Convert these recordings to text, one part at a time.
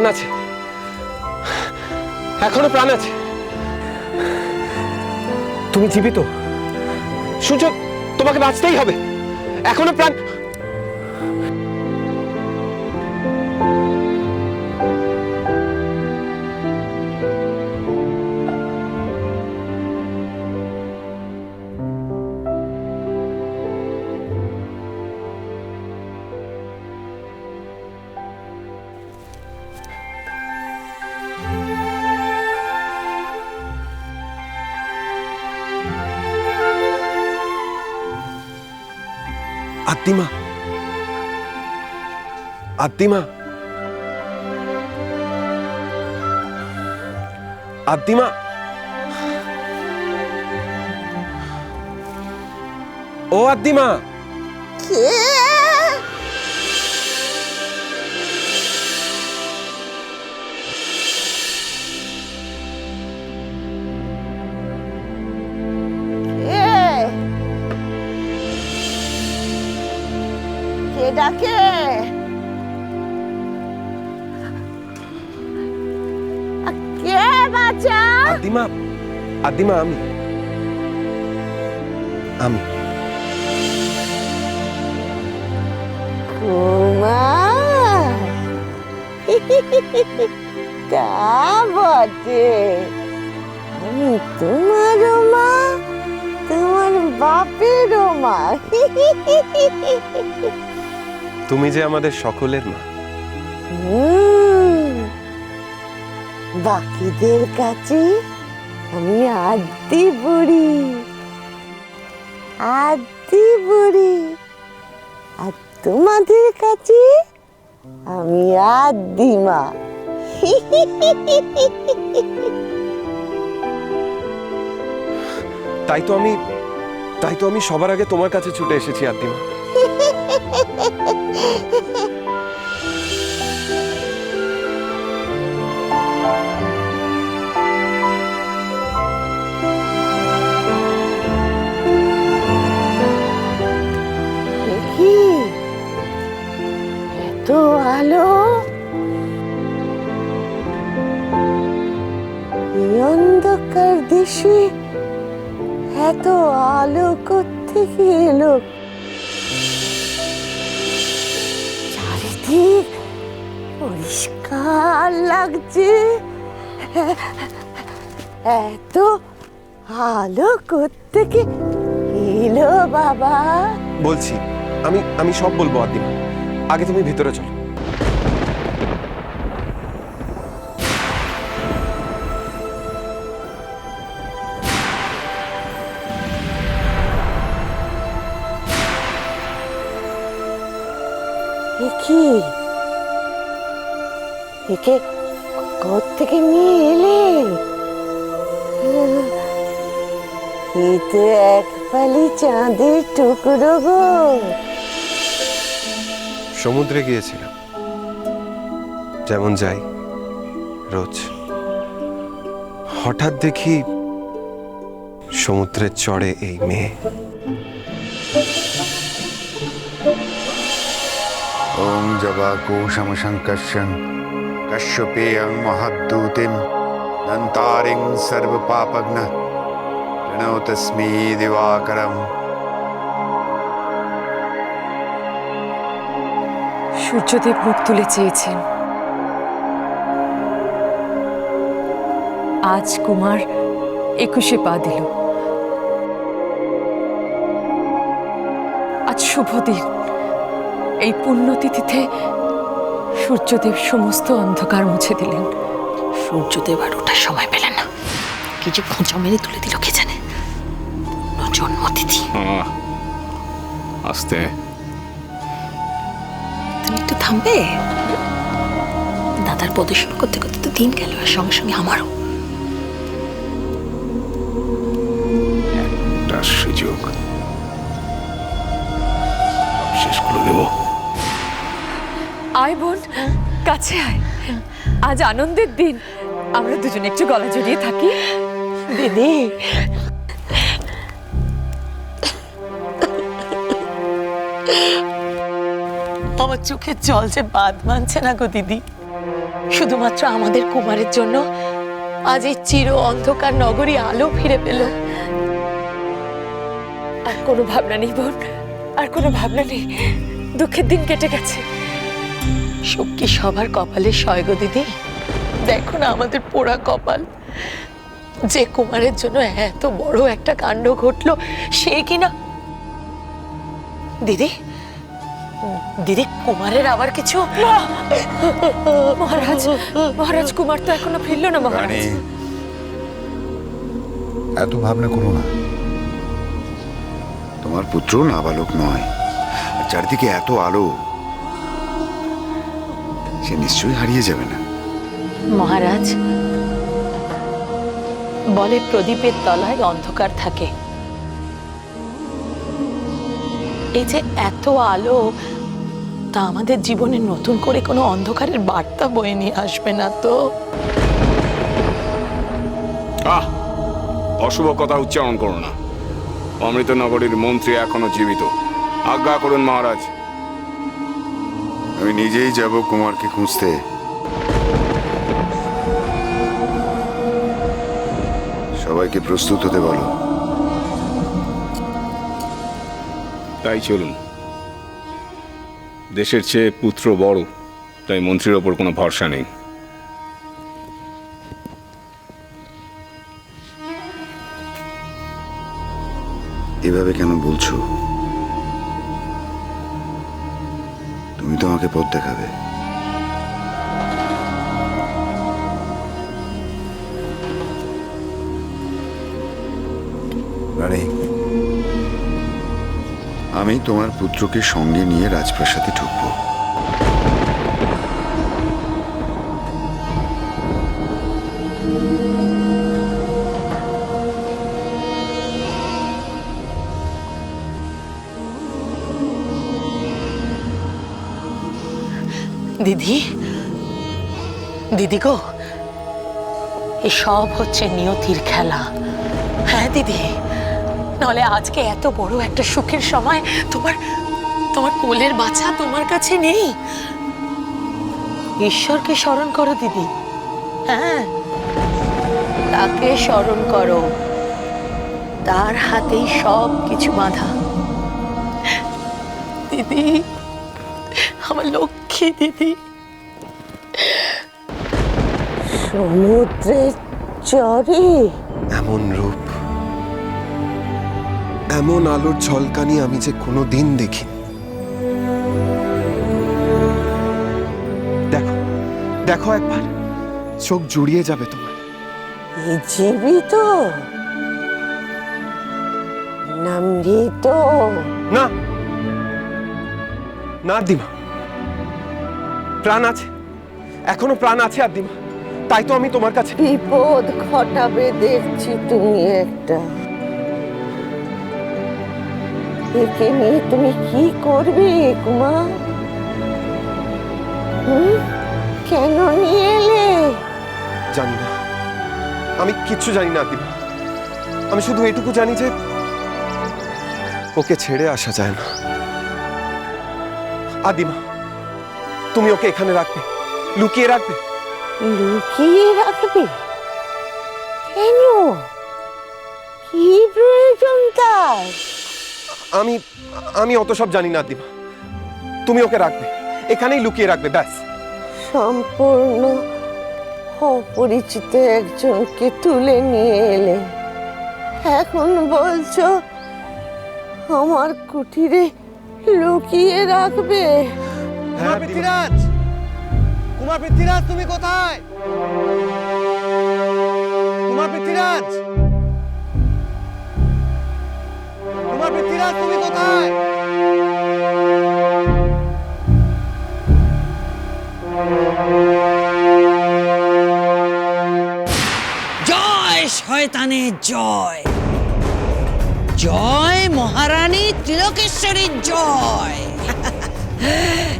প্রাণ আছে। এখনও প্রাণ আছে। তুমি জীবিত। সুযোগ তোমাকে বাঁচতেই হবে। এখনও প্রাণ আত্মিমা আত্মিমা আত্মিমা ও আত্মিমা ডাকে। কে বাচ্চা আদ্দিমা আদ্দিমা আমি। আমি। তা বটে। আমি তোমারও মা তোমার বাপেরও মা তুমি যে আমাদের সকলের মা। বাকিদের কাছে আমি আদি বুড়ি। আদি বুড়ি। আর তোমাদের কাছে আমি আদি মা। তাই তো আমি তাই তো আমি সবার আগে তোমার কাছে ছুটে এসেছি কি এত আলো। অন্ধকার দেশে এত আলো কোত্থেকে এলো? চারিদিক পরিষ্কার লাগছে। এত আলো কোত্থেকে এলো বাবা? বলছি, আমি আমি সব বলব আদিমা। আগে তুমি ভেতরে চলো। একে থেকে নিয়ে এলেন এই তো এক ফালি চাঁদের টুকরো গো। সমুদ্রে গিয়েছিলাম। যেমন যাই রোজ। হঠাৎ দেখি সমুদ্রের চড়ে এই মেয়ে। ॐ কাশ্যপেয়ং মহদ্দূতিম নন্তারিং সর্বপাপগ্ন প্রণৌ তস্মী দিবাকরম সূর্যদেব মুখ তুলে চেয়েছেন। আজ কুমার একুশে পা দিল। আজ শুভ দিন। এই পুণ্যতিথিতে সূর্যদেব সমস্ত অন্ধকার মুছে দিলেন। সূর্যদেব আর ওঠার সময় পেলেন না। কিছু যে খোঁচা মেরে তুলে দিল কে জানে? জন্মতিথি আহ, আস্তে। তুমি একটু থামবে? দাদার প্রদর্শন করতে করতে তো দিন গেল আর সঙ্গে সঙ্গে আমারও। আয় বোন কাছে আয়। আজ আনন্দের দিন। আমরা দুজনে একটু গলা জড়িয়ে থাকি। দিদি। আমার চোখের জল যে বাদ মানছে না গো দিদি। শুধুমাত্র আমাদের কুমারের জন্য আজ এই চির অন্ধকার নগরী আলো ফিরে পেল। আর কোনো ভাবনা নেই বোন। আর কোনো ভাবনা নেই। দুঃখের দিন কেটে গেছে। সুখ কি সবার কপালে সয় গো দিদি। দেখো না আমাদের পোড়া কপাল। যে কুমারের জন্য এত বড় একটা কাণ্ড ঘটলো সে কিনা? দিদি দিদি কুমারের আবার কিছু? মহারাজ মহারাজ কুমার তো এখনও ফিরল না মহারাজ। এত ভাবনা করো না। তোমার পুত্র নাবালক নয় আর চারিদিকে এত আলো। সে নিশ্চয়ই হারিয়ে যাবে না। মহারাজ বলে প্রদীপের তলায় অন্ধকার থাকে। এই যে এত আলো তা আমাদের জীবনে নতুন করে কোনো অন্ধকারের বার্তা বয়ে নিয়ে আসবে না তো? আহ! অশুভ কথা উচ্চারণ করো না। অমৃতনগরীর মন্ত্রী এখনও জীবিত। আজ্ঞা করুন মহারাজ। আমি নিজেই যাব কুমারকে খুঁজতে। সবাইকে প্রস্তুত হতে বলো। তাই চলুন। দেশের চেয়ে পুত্র বড় তাই মন্ত্রীর ওপর কোনো ভরসা নেই। এভাবে কেন বলছো? তুমি তো আমাকে পথ দেখাবে। আমি তোমার পুত্রকে সঙ্গে নিয়ে রাজপ্রাসাদে ঢুকবো। দিদি? দিদি গো, এসব হচ্ছে নিয়তির খেলা। হ্যাঁ দিদি নাহলে আজকে এত বড় একটা সুখের সময় তোমার তোমার কোলের বাচ্চা তোমার কাছে নেই। ঈশ্বরকে স্মরণ করো দিদি। হ্যাঁ তাকে স্মরণ করো। তার হাতেই সব কিছু বাঁধা। দিদি, আমার লক্ষ্মী দিদি। সমুদ্রের চরে। এমন রূপ এমন আলোর ঝলকানি আমি যে কোনো দিন দেখি দেখো দেখো একবার চোখ জুড়িয়ে যাবে তোমার। জীবিত না মৃত না না দিমা। প্রাণ আছে। এখনও প্রাণ আছে আর দিমা তাই তো আমি তোমার কাছে বিপদ ঘটাবে দেখছি তুমি একটা। একে নিয়ে তুমি কি করবে কুমা? কেন নিয়ে এলে? জানি না। আমি কিচ্ছু জানি না দিমা আমি শুধু এটুকু জানি যে ওকে ছেড়ে আসা যায় না। আদিমা তুমি ওকে এখানে রাখবে লুকিয়ে রাখবে। লুকিয়ে রাখবে? কেন? কি প্রয়োজন তার? আমি আমি অত সব জানি না দিমা তুমি ওকে রাখবে এখানেই লুকিয়ে রাখবে ব্যাস। সম্পূর্ণ অপরিচিত একজনকে তুলে নিয়ে এলে। এখন বলছো আমার কুটিরে লুকিয়ে রাখবে? হ্যাঁ, দিমা। পৃথ্বীরাজ! কুমার পৃথ্বীরাজ তুমি কোথায়? কুমার পৃথ্বীরাজ! কুমার পৃথ্বীরাজ তুমি কোথায়? জয় শয়তানের জয়! জয় মহারানী ত্রিলোকেশ্বরীর জয়!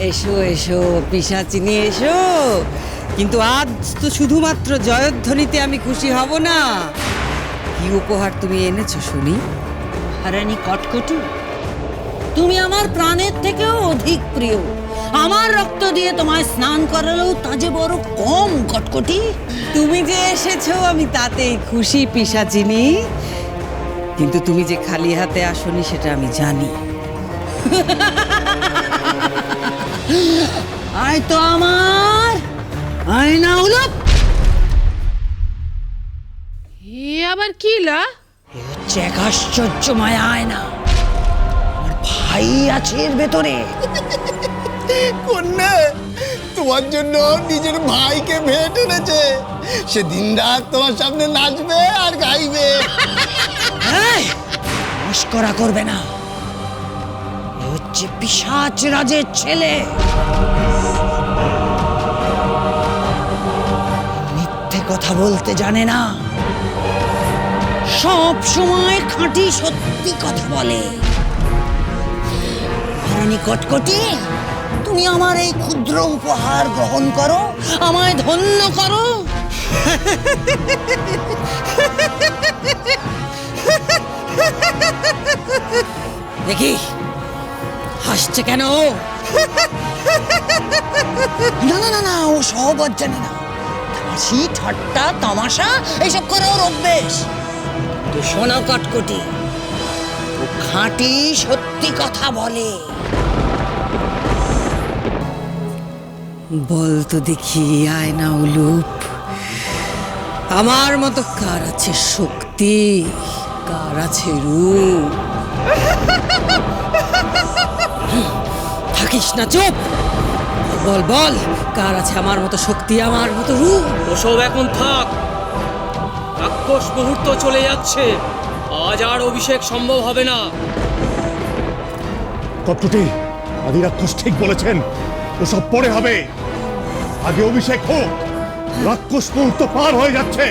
এসো এসো পিসাচিনি এসো। কিন্তু আজ তো শুধুমাত্র জয়ধ্বনিতে আমি খুশি হব না। কি উপহার তুমি এনেছো শুনি? মহারানী কটকটু তুমি আমার প্রাণের থেকেও অধিক প্রিয়। আমার রক্ত দিয়ে তোমায় স্নান করালেও তা যে বড় কম কটকটি। তুমি যে এসেছ আমি তাতেই খুশি পিসাচিনি। কিন্তু তুমি যে খালি হাতে আসনি সেটা আমি জানি। আয় তো আমার। আয় না উলপ। এ আবার কি লা? এ হচ্ছে এক আশ্চর্যময় আয়না আমার ভাই আছে এর ভেতরে। কন্যা তোমার জন্য নিজের ভাইকে ভেট এনেছে। সে দিন রাত তোমার সামনে নাচবে আর গাইবে। এই, মস্করা করবে না। হচ্ছে পিসাচ রাজের ছেলে। মিথ্যে কথা বলতে জানে না। সব সময় খাঁটি সত্যি কথা বলে। কটকটি তুমি আমার এই ক্ষুদ্র উপহার গ্রহণ করো, আমায় ধন্য করো। দেখি হাসছে কেন? ও? না না না না ও সব আর জানে না। হাসি ঠাট্টা তামাশা এইসব করে ওর অভ্যেস তো শোনো কটকটি ও খাঁটি সত্যি কথা বলে। বল তো দেখি আয়না উলুপ। আমার মতো কার আছে শক্তি কার আছে রূপ? থাকিস না চুপ। বল বল কার আছে আমার মতো শক্তি আমার মতো রূপ? ওসব এখন থাক। রাক্ষস মুহূর্ত চলে যাচ্ছে। আজ আর অভিষেক সম্ভব হবে না। কটকটি আদি রাক্ষস ঠিক বলেছেন ওসব পরে হবে। আগে অভিষেক হোক রাক্ষস মুহূর্ত পার হয়ে যাচ্ছে।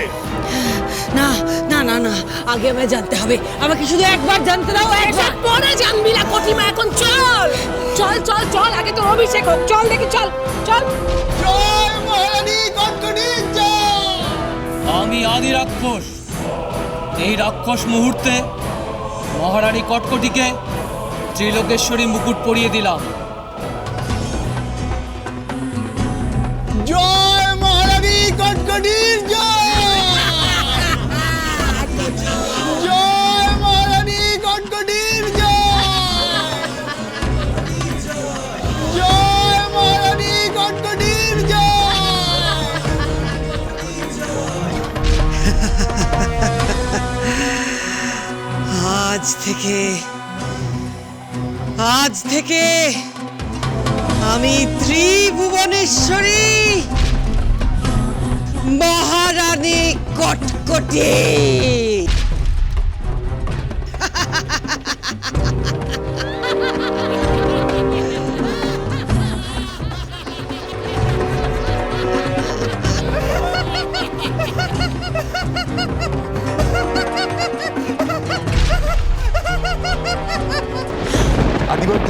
না না না না আগে আমায় জানতে হবে। আমাকে শুধু একবার জানতে দাও একবার। পরে জানবি না কটিমা এখন চল। চল চল চল আগে তোর অভিষেক হোক। চল দেখি চল চল। জয় মহারানী কটকটি জয়। আমি আদি রাক্ষস। এই রাক্ষস মুহূর্তে মহারানী কটকটিকে ত্রিলোকেশ্বরী মুকুট পরিয়ে দিলাম। জয় মহারানী কটকটির জয়। থেকে আজ থেকে আমি ত্রিভুবনেশ্বরী মহারানী কটকটি।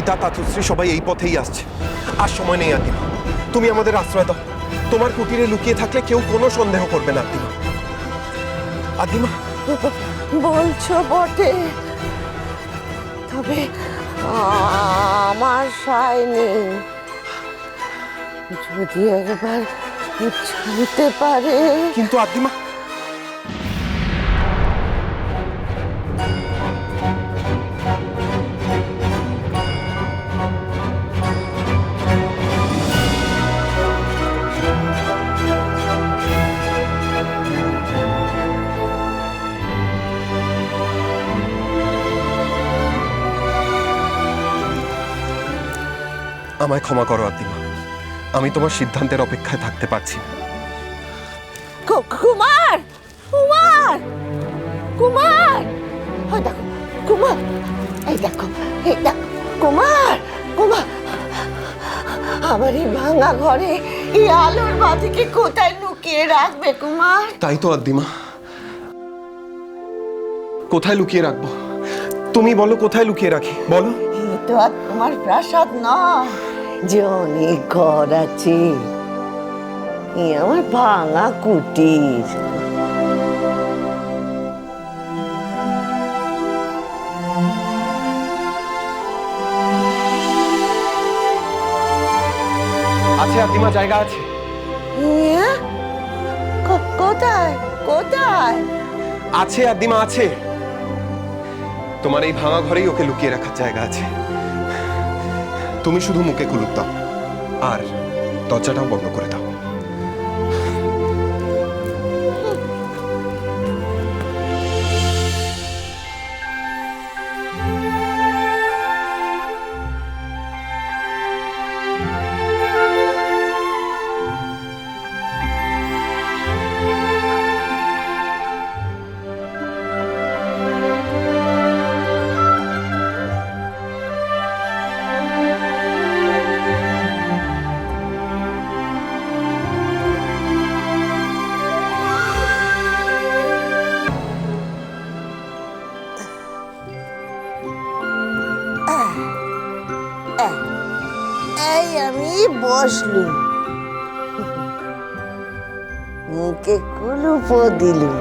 পিতা তাতশ্রী সবাই এই পথেই আসছে। আর সময় নেই আদিমা তুমি আমাদের আশ্রয় দাও। তোমার কুটিরে লুকিয়ে থাকলে কেউ কোনো সন্দেহ করবে না আদিমা আদিমা বলছো বটে। তবে আমার সায় নেই। যদি একবার জানতে পারে। কিন্তু আদিমা আমায় ক্ষমা করো আদিমা। আমি তোমার সিদ্ধান্তের অপেক্ষায় থাকতে পারছি না। কুমার! কুমার! কুমার! ওই দেখো কুমার! এই দেখো এই দেখো কুমার! কুমার! আমার এই ভাঙা ঘরে এই আলোর বাতিকে কোথায় লুকিয়ে রাখবে কুমার? তাই তো আদিমা। কোথায় লুকিয়ে রাখব? তুমি বলো কোথায় লুকিয়ে রাখি? বলো। তো আর তোমার প্রাসাদ নয়। যে অনেক ঘর আছে আমার ভাঙা কুটির। আছে আদিমা জায়গা আছে? কোথায়? কোথায়? আছে আদিমা আছে। তোমার এই ভাঙা ঘরেই ওকে লুকিয়ে রাখার জায়গা আছে। তুমি শুধু মুখে কুলুপ দাও। আর দরজাটাও বন্ধ করে মুখে কুলুপ দিলুম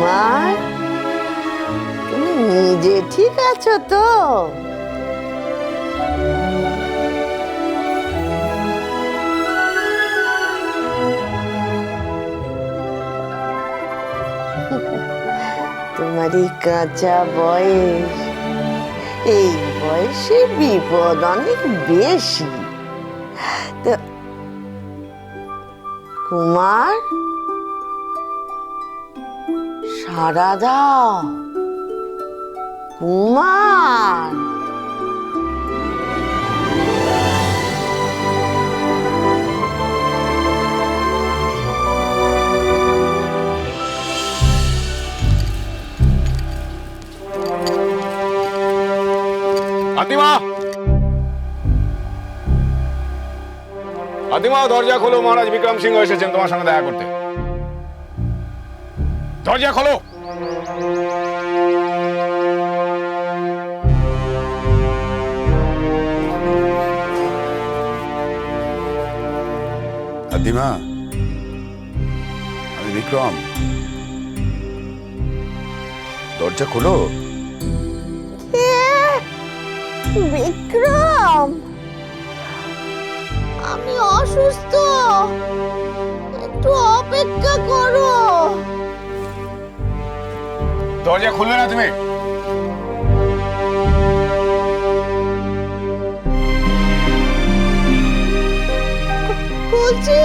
মা তুমি নিজে ঠিক আছো তো? তোমার এই কাঁচা বয়স। এই বয়সে বিপদ অনেক বেশি। তো কুমার সারা দাও। কুমার! আদিমা আদিমা দরজা খোলো, মহারাজ বিক্রম সিংহ এসেছেন তোমার সঙ্গে দেখা করতে। দরজা খোলো। আদিমা আমি বিক্রম। দরজা খোলো। বিক্রম! আমি অসুস্থ! একটু অপেক্ষা করো! দরজা খুললে না তুমি? বলছি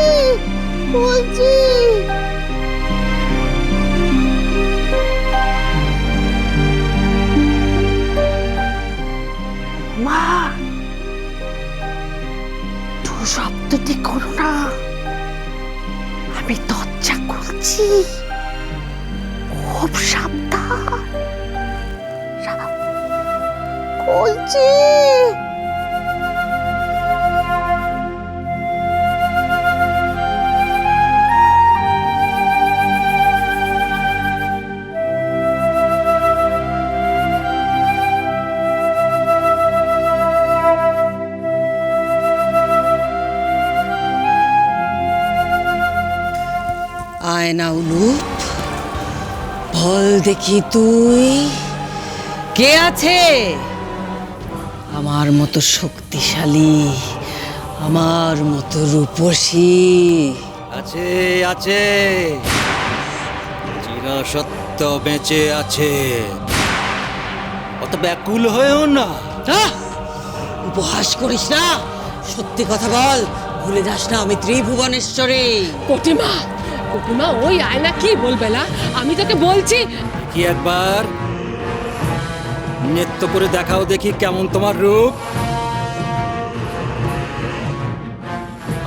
বলছি আয়না উলুপ বল দেখি তুই। কে আছে? আমার মতো শক্তিশালী আমার মতো রূপসী। আছে আছে। চিরা সত্য বেঁচে আছে। অত ব্যাকুল হয়েও না! উপহাস করিস না। সত্যি কথা বল ভুলে যাস না আমি ত্রিভুবনেশ্বরী। কটিমা কটিমা ওই আয়না কি বলবে না? আমি তোকে বলছি কি একবার। নৃত্য করে দেখাও দেখি কেমন তোমার রূপ।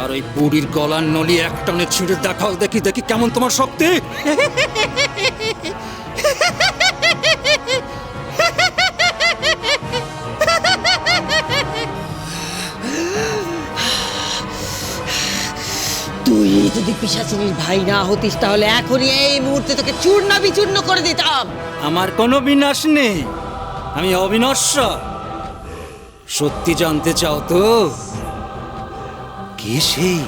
আর ওই বুড়ির গলার নলি এক টানে ছিঁড়ে দেখাও দেখি দেখি কেমন তোমার শক্তি। পিসাচিনীর ভাই না হতিস তাহলে এখনই এই মুহূর্তে তোকে চূর্ণ বিচূর্ণ করে দিতাম। আমার কোনো বিনাশ নেই। আমি অবিনশ্বর সত্যি জানতে চাও তো? কে সেই?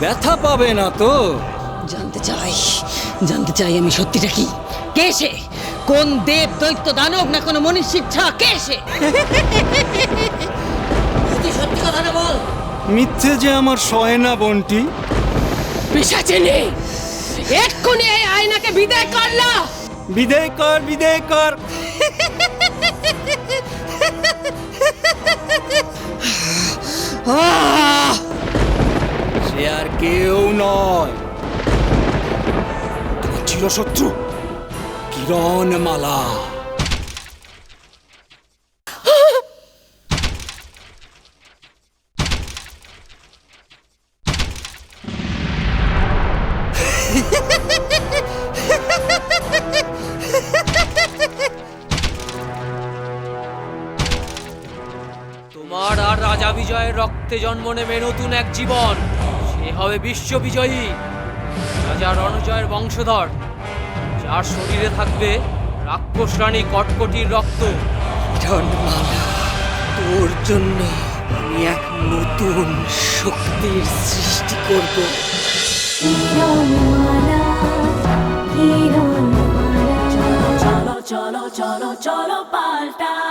ব্যথা পাবে না তো? জানতে চাই জানতে চাই আমি সত্যিটা কি? কে সে? কোন দেব দৈত্য দানব না কোনো মনীষীর ইচ্ছা কে সে? সত্যি কথাটা বল। মিথ্যে যে আমার সয় না বন্টি পিসাচিনি এক্ষুনি এই আয়নাকে বিদায় করলা বিদায় কর বিদায় কর। সে আর কেউ নয়। তোমার চিরশত্রু কিরণ রাজা বিজয়ের রক্তে জন্ম নেবে নতুন এক জীবন। সে হবে বিশ্ব বিজয়ী রাজা রণজয়ের বংশধর। যার শরীরে থাকবে রাক্ষস রানী কটকটির রক্ত। তোর জন্য আমি এক নতুন শক্তির সৃষ্টি করব। চলো চলো চলো চলো পাল্টা।